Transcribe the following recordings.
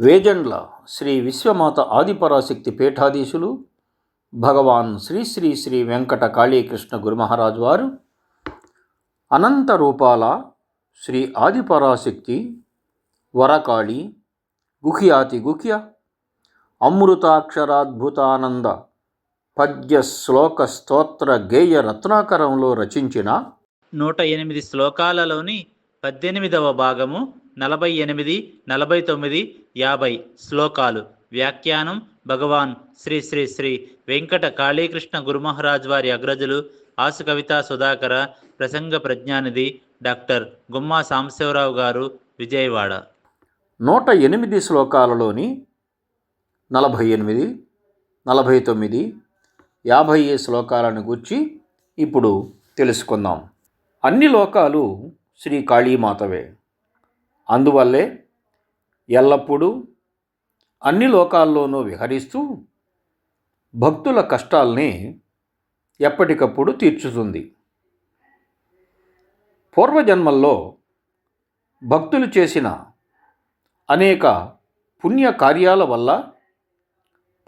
వేజండ్ల శ్రీ విశ్వమాత ఆదిపరాశక్తి పీఠాధీశులు భగవాన్ శ్రీ శ్రీ శ్రీ వెంకట కాళీకృష్ణ గురుమహారాజు వారు అనంత రూపాల శ్రీ ఆదిపరాశక్తి వరకాళి గుహ్యాతి గుహ్య అమృతాక్షరాద్భుతానంద పద్య శ్లోక స్తోత్ర గేయ రత్నాకరంలో రచించిన నూట ఎనిమిది శ్లోకాలలోని పద్దెనిమిదవ భాగము నలభై ఎనిమిది నలభై తొమ్మిది యాభై శ్లోకాలు. వ్యాఖ్యానం భగవాన్ శ్రీ శ్రీ శ్రీ వెంకట కాళీకృష్ణ గురుమహారాజ్ వారి అగ్రజులు ఆసు కవితా సుధాకర ప్రసంగ ప్రజ్ఞానిధి డాక్టర్ గుమ్మా సాంబశివరావు గారు విజయవాడ. నూట ఎనిమిది శ్లోకాలలోని నలభై ఎనిమిది నలభై తొమ్మిది యాభై శ్లోకాలను గుర్చి ఇప్పుడు తెలుసుకుందాం. అన్ని లోకాలు శ్రీ కాళీమాతవే. అందువల్లే ఎల్లప్పుడూ అన్ని లోకాల్లోనూ విహరిస్తూ భక్తుల కష్టాల్ని ఎప్పటికప్పుడు తీర్చుతుంది. పూర్వజన్మల్లో భక్తులు చేసిన అనేక పుణ్య కార్యాల వల్ల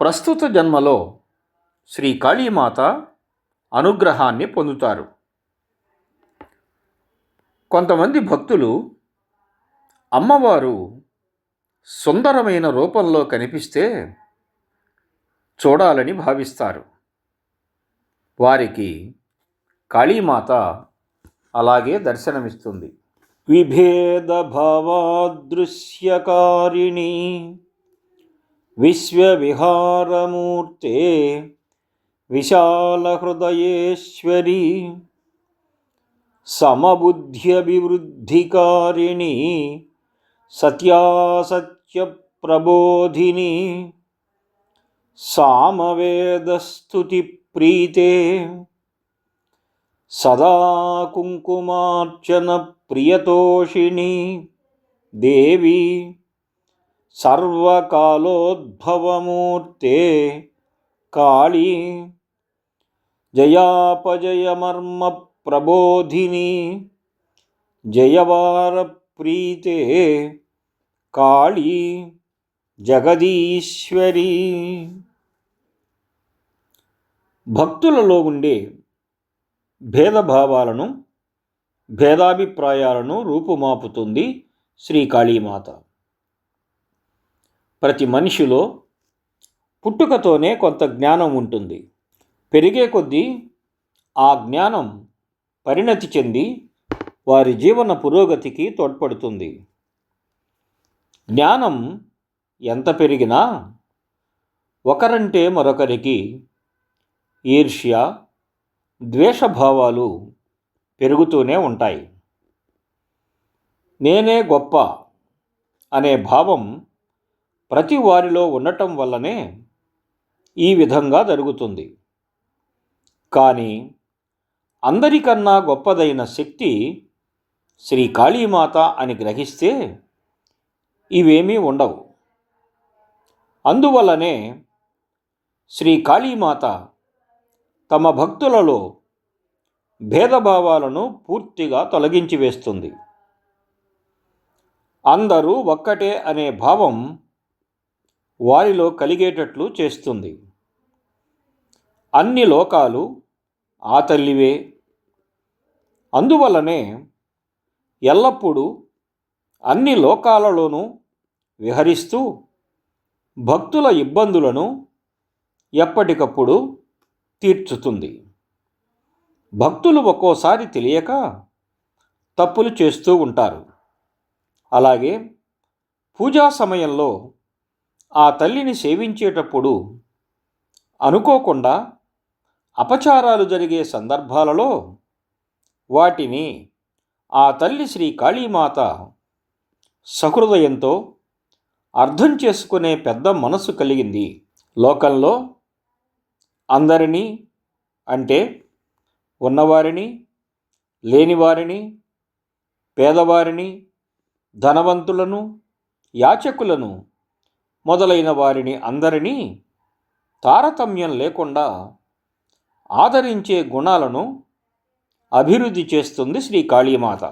ప్రస్తుత జన్మలో శ్రీ కాళీమాత అనుగ్రహాన్ని పొందుతారు. కొంతమంది భక్తులు అమ్మవారు సుందరమైన రూపంలో కనిపిస్తే చూడాలని భావిస్తారు. వారికి కాళీమాత అలాగే దర్శనమిస్తుంది. విభేద భావాదృశ్యకారిణి విశ్వవిహారమూర్తే విశాలహృదయేశ్వరి సమబుద్ధ్యభివృద్ధికారిణి సత్యాసత్య सत्यप्रबोधिनी सामवेदस्तुतिप्रीते। सदा कुङ्कुमार्चनप्रियतोषिणी देवी। सर्वकालोद्भवमूर्ते काली। जयापजयमर्मप्रबोधिनी। जयवारप्रीते। కాళీ జగదీశ్వరి. భక్తులలో ఉండే భేదభావాలను భేదాభిప్రాయాలను రూపుమాపుతుంది శ్రీ కాళీమాత. ప్రతి మనిషిలో పుట్టుకతోనే కొంత జ్ఞానం ఉంటుంది. పెరిగే కొద్దీ ఆ జ్ఞానం పరిణతి చెంది వారి జీవన పురోగతికి తోడ్పడుతుంది. జ్ఞానం ఎంత పెరిగినా ఒకరంటే మరొకరికి ఈర్ష్య ద్వేషభావాలు పెరుగుతూనే ఉంటాయి. నేనే గొప్ప అనే భావం ప్రతి వారిలో ఉండటం వల్లనే ఈ విధంగా జరుగుతుంది. కానీ అందరికన్నా గొప్పదైన శక్తి శ్రీ కాళీమాత అని గ్రహిస్తే ఇవేమీ ఉండవు. అందువల్లనే శ్రీ కాళీమాత తమ భక్తులలో భేదభావాలను పూర్తిగా తొలగించి వేస్తుంది. అందరూ ఒక్కటే అనే భావం వారిలో కలిగేటట్లు చేస్తుంది. అన్ని లోకాలు ఆ తల్లివే. అందువల్లనే ఎల్లప్పుడూ అన్ని లోకాలలోనూ విహరిస్తూ భక్తుల ఇబ్బందులను ఎప్పటికప్పుడు తీర్చుతుంది. భక్తులు ఒక్కోసారి తెలియక తప్పులు చేస్తూ ఉంటారు. అలాగే పూజా సమయంలో ఆ తల్లిని సేవించేటప్పుడు అనుకోకుండా అపచారాలు జరిగే సందర్భాలలో వాటిని ఆ తల్లి శ్రీ కాళీమాత సహృదయంతో అర్థం చేసుకునే పెద్ద మనసు కలిగింది. లోకంలో అందరినీ అంటే ఉన్నవారిని లేనివారిని పేదవారిని ధనవంతులను యాచకులను మొదలైన వారిని అందరినీ తారతమ్యం లేకుండా ఆదరించే గుణాలను అభివృద్ధి చేస్తుంది శ్రీ కాళీమాత.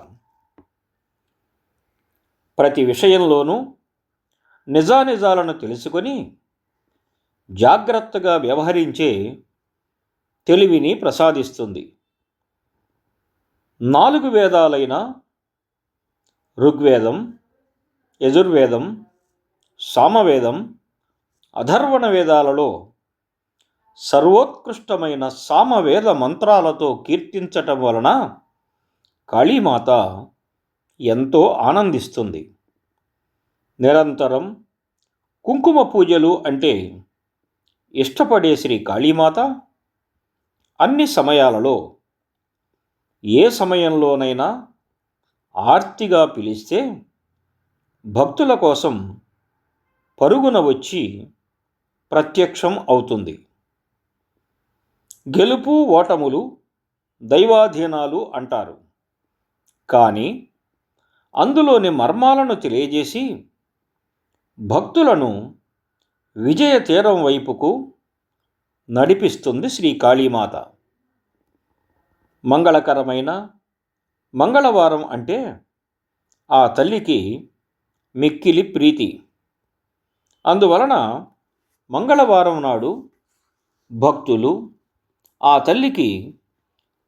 ప్రతి విషయంలోనూ నిజానిజాలను తెలుసుకొని జాగ్రత్తగా వ్యవహరించే తెలివిని ప్రసాదిస్తుంది. నాలుగు వేదాలైన ఋగ్వేదం యజుర్వేదం సామవేదం అధర్వణ వేదాలలో సర్వోత్కృష్టమైన సామవేద మంత్రాలతో కీర్తించటం వలన కాళీమాత ఎంతో ఆనందిస్తుంది. నిరంతరం కుంకుమ పూజలు అంటే ఇష్టపడే శ్రీ కాళీమాత అన్ని సమయాలలో ఏ సమయంలోనైనా ఆర్తిగా పిలిస్తే భక్తుల కోసం పరుగున వచ్చి ప్రత్యక్షం అవుతుంది. గెలుపు ఓటములు దైవాధీనాలు అంటారు. కానీ అందులోని మర్మాలను తెలియజేసి భక్తులను విజయ తీరం వైపుకు నడిపిస్తుంది శ్రీ కాళీమాత. మంగళకరమైన మంగళవారం అంటే ఆ తల్లికి మిక్కిలి ప్రీతి. అందువలన మంగళవారం నాడు భక్తులు ఆ తల్లికి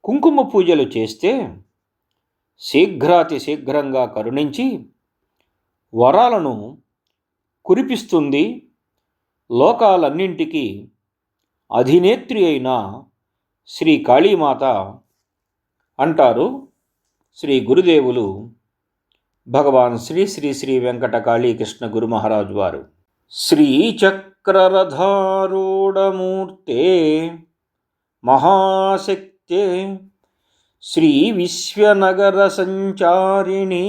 కుంకుమ పూజలు చేస్తే శీఘ్రాతి శీఘ్రంగా కరుణించి వరాలను కురిపిస్తుంది లోకాలన్నింటికీ అధినేత్రి అయిన శ్రీ కాళీమాత అంటారు శ్రీ గురుదేవులు భగవాన్ శ్రీ శ్రీ శ్రీ వెంకట కాళీకృష్ణ గురు మహారాజు వారు. శ్రీచక్రరథారూఢమూర్తే మహాశక్తే శ్రీ విశ్వనగర సంచారిణి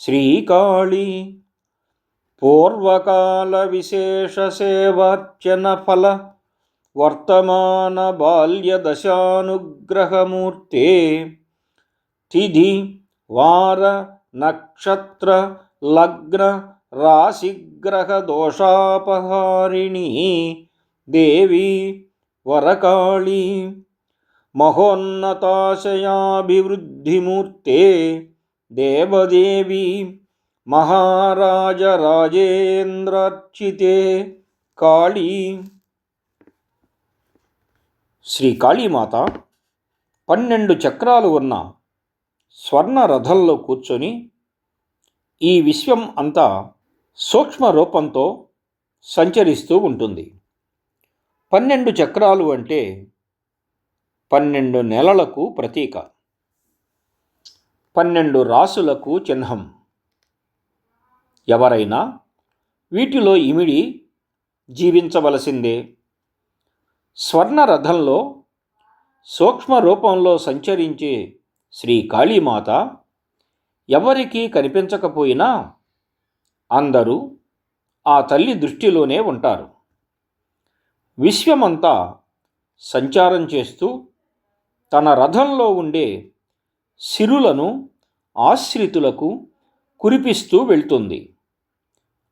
శ్రీకాళీ పూర్వకాల విశేష సేవార్చన ఫల వర్తమాన బాల్యదశానుగ్రహమూర్తే తిథి వార నక్షత్ర లగ్న రాశిగ్రహ దోషాపహారిణి దేవి వరకాళీ మహోన్నతాశయాభివృద్ధిమూర్తే దేవదేవి మహారాజరాజేంద్రార్చితే కాళీ. శ్రీ కాళీమాత పన్నెండు చక్రాలు ఉన్న స్వర్ణ రథంలో కూర్చొని ఈ విశ్వం అంతా సూక్ష్మ రూపంతో సంచరిస్తూ ఉంటుంది. పన్నెండు చక్రాలు అంటే పన్నెండు నెలలకు ప్రతీక. పన్నెండు రాసులకు చిహ్నం. ఎవరైనా వీటిలో ఇమిడి జీవించవలసిందే. స్వర్ణ రథంలో సూక్ష్మ రూపంలో సంచరించే శ్రీ కాళీమాత ఎవరికీ కనిపించకపోయినా అందరూ ఆ తల్లి దృష్టిలోనే ఉంటారు. విశ్వమంతా సంచారం చేస్తూ తన రథంలో ఉండే సిరులను ఆశ్రితులకు కురిపిస్తూ వెళ్తుంది.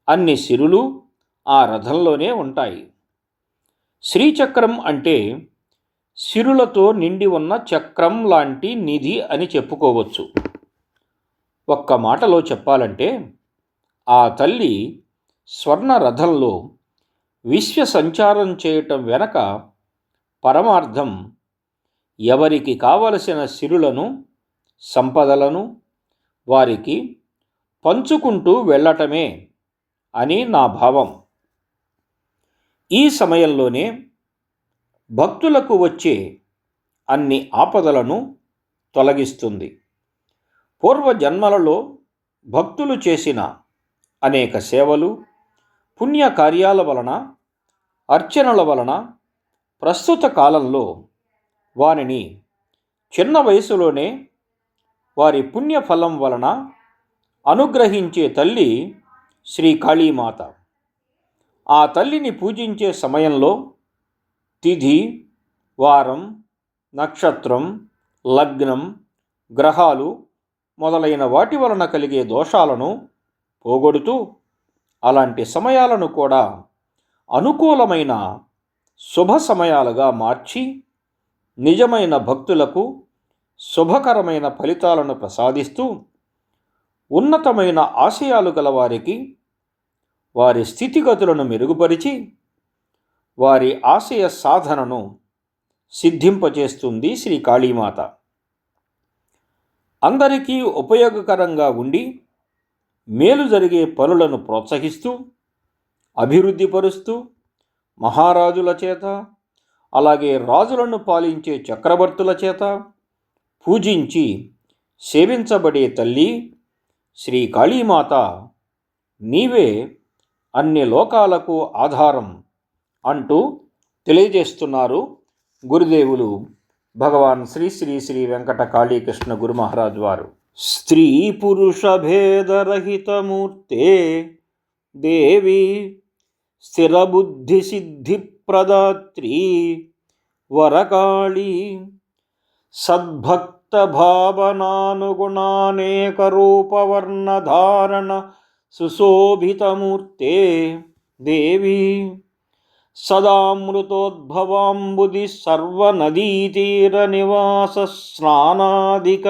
అన్ని సిరులు ఆ రథంలోనే ఉంటాయి. శ్రీచక్రం అంటే సిరులతో నిండి ఉన్న చక్రం లాంటి నిధి అని చెప్పుకోవచ్చు. ఒక్క మాటలో చెప్పాలంటే ఆ తల్లి స్వర్ణ రథంలో విశ్వ సంచారం చేయటం వెనక పరమార్థం ఎవరికి కావలసిన సిరులను సంపదలను వారికి పంచుకుంటూ వెళ్ళటమే అని నా భావం. ఈ సమయంలోనే భక్తులకు వచ్చే అన్ని ఆపదలను తొలగిస్తుంది. పూర్వజన్మలలో భక్తులు చేసిన అనేక సేవలు పుణ్య కార్యాల వలన అర్చనల వలన ప్రస్తుత కాలంలో వారిని చిన్న వయసులోనే వారి పుణ్యఫలం వలన అనుగ్రహించే తల్లి శ్రీ కాళీమాత. ఆ తల్లిని పూజించే సమయంలో తిథి వారం నక్షత్రం లగ్నం గ్రహాలు మొదలైన వాటి వలన కలిగే దోషాలను పోగొడుతూ అలాంటి సమయాలను కూడా అనుకూలమైన శుభ సమయాలుగా మార్చి నిజమైన భక్తులకు శుభకరమైన ఫలితాలను ప్రసాదిస్తూ ఉన్నతమైన ఆశయాలు గల వారికి వారి స్థితిగతులను మెరుగుపరిచి వారి ఆశయ సాధనను సిద్ధింపచేస్తుంది శ్రీ కాళీమాత. అందరికీ ఉపయోగకరంగా ఉండి మేలు జరిగే పనులను ప్రోత్సహిస్తూ అభివృద్ధిపరుస్తూ మహారాజుల చేత అలాగే రాజులను పాలించే చక్రవర్తుల చేత పూజించి సేవించబడే తల్లి శ్రీ కాళీమాత నీవే అన్ని లోకాలకు ఆధారం అంటూ తెలియజేస్తున్నారు గురుదేవులు భగవాన్ శ్రీ శ్రీ శ్రీ వెంకట కాళీకృష్ణ గురు మహారాజ్ వారు. స్త్రీ పురుష భేదరహితమూర్తే దేవి స్థిరబుద్ధి సిద్ధి ప్రదాత్రీ వరకాళి సద్భక్త భావనానుగుణానేక రూపవర్ణధారణ సుశోభితమూర్తే దేవి సదామృతోద్భవాంబుది సర్వనదీతీర నివాస స్నానాదిక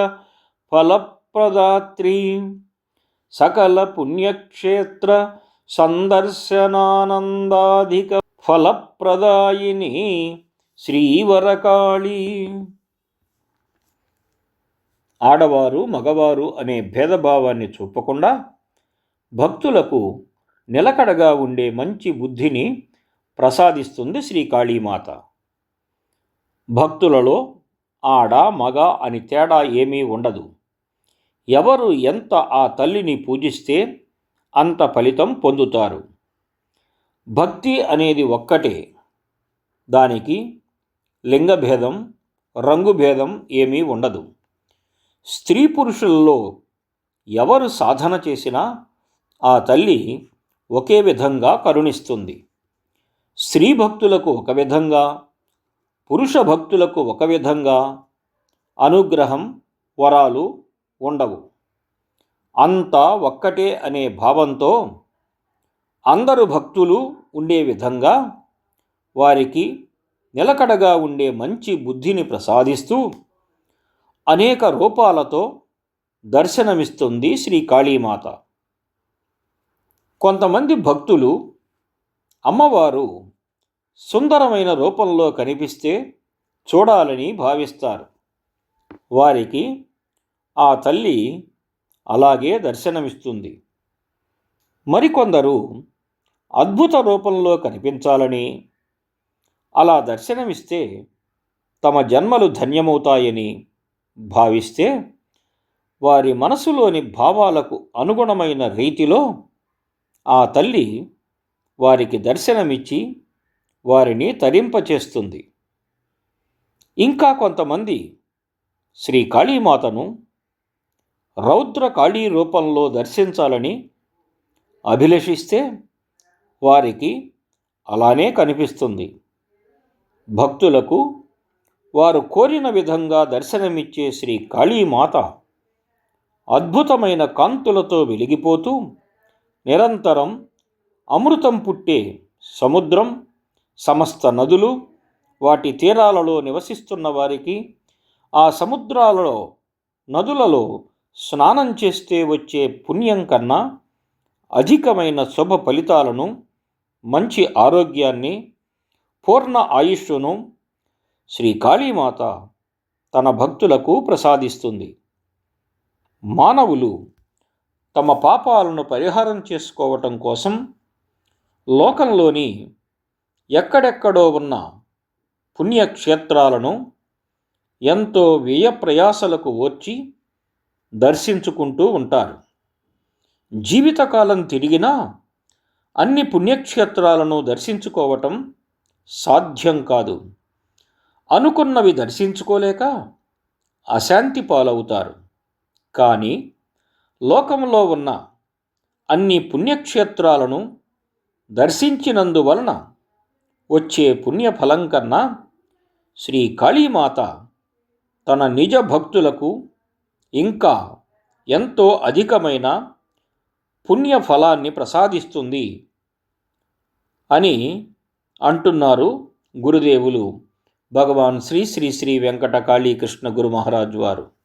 ఫలప్రదాత్రి సకల పుణ్యక్షేత్ర సందర్శనానందాధిక ఫలప్రదాయిని శ్రీవరకాళి. ఆడవారు మగవారు అనే భేదభావాన్ని చూపకుండా భక్తులకు నిలకడగా ఉండే మంచి బుద్ధిని ప్రసాదిస్తుంది శ్రీ కాళీమాత. భక్తులలో ఆడ మగ అని తేడా ఏమీ ఉండదు. ఎవరు ఎంత ఆ తల్లిని పూజిస్తే అంత ఫలితం పొందుతారు. భక్తి అనేది ఒక్కటే. దానికి లింగభేదం రంగుభేదం ఏమీ ఉండదు. స్త్రీ పురుషుల్లో ఎవరు సాధన చేసినా ఆ తల్లి ఒకే విధంగా కరుణిస్తుంది. స్త్రీ భక్తులకు ఒక విధంగా పురుష భక్తులకు ఒక విధంగా అనుగ్రహం వరాలు ఉండవు. అంతా ఒక్కటే అనే భావంతో అందరు భక్తులు ఉండే విధంగా వారికి నిలకడగా ఉండే మంచి బుద్ధిని ప్రసాదిస్తూ అనేక రూపాలతో దర్శనమిస్తుంది శ్రీ కాళీమాత. కొంతమంది భక్తులు అమ్మవారు సుందరమైన రూపంలో కనిపిస్తే చూడాలని భావిస్తారు. వారికి ఆ తల్లి అలాగే దర్శనమిస్తుంది. మరికొందరు అద్భుత రూపంలో కనిపించాలని అలా దర్శనమిస్తే తమ జన్మలు ధన్యమవుతాయని భావిస్తే వారి మనసులోని భావాలకు అనుగుణమైన రీతిలో ఆ తల్లి వారికి దర్శనమిచ్చి వారిని తరింపచేస్తుంది. ఇంకా కొంతమంది శ్రీ కాళీమాతను రౌద్ర కాళీ రూపంలో దర్శించాలని అభిలషిస్తే వారికి అలానే కనిపిస్తుంది. భక్తులకు వారు కోరిన విధంగా దర్శనమిచ్చే శ్రీ కాళీమాత అద్భుతమైన కాంతులతో వెలిగిపోతూ నిరంతరం అమృతం పుట్టే సముద్రం సమస్త నదులు వాటి తీరాలలో నివసిస్తున్న వారికి ఆ సముద్రాలలో నదులలో స్నానం చేస్తే వచ్చే పుణ్యం కన్నా అధికమైన శుభ ఫలితాలను మంచి ఆరోగ్యాన్ని పూర్ణ ఆయుష్ను శ్రీ కాళీమాత తన భక్తులకు ప్రసాదిస్తుంది. మానవులు తమ పాపాలను పరిహారం చేసుకోవటం కోసం లోకంలోని ఎక్కడెక్కడో ఉన్న పుణ్యక్షేత్రాలను ఎంతో వ్యయ ప్రయాసలకు ఓర్చి దర్శించుకుంటూ ఉంటారు. జీవితకాలం తిరిగినా అన్ని పుణ్యక్షేత్రాలను దర్శించుకోవటం సాధ్యం కాదు. అనుకున్నవి దర్శించుకోలేక అశాంతి పాలవుతారు. కానీ లోకంలో ఉన్న అన్ని పుణ్యక్షేత్రాలను దర్శించినందువలన వచ్చే పుణ్యఫలం కన్నా శ్రీ కాళీమాత తన నిజ భక్తులకు ఇంకా ఎంతో అధికమైన పుణ్యఫలాన్ని ప్రసాదిస్తుంది అని అంటున్నారు గురుదేవులు. భగవాన్ శ్రీ శ్రీ శ్రీ వెంకట కాళీకృష్ణ గురు మహారాజ్ వారు.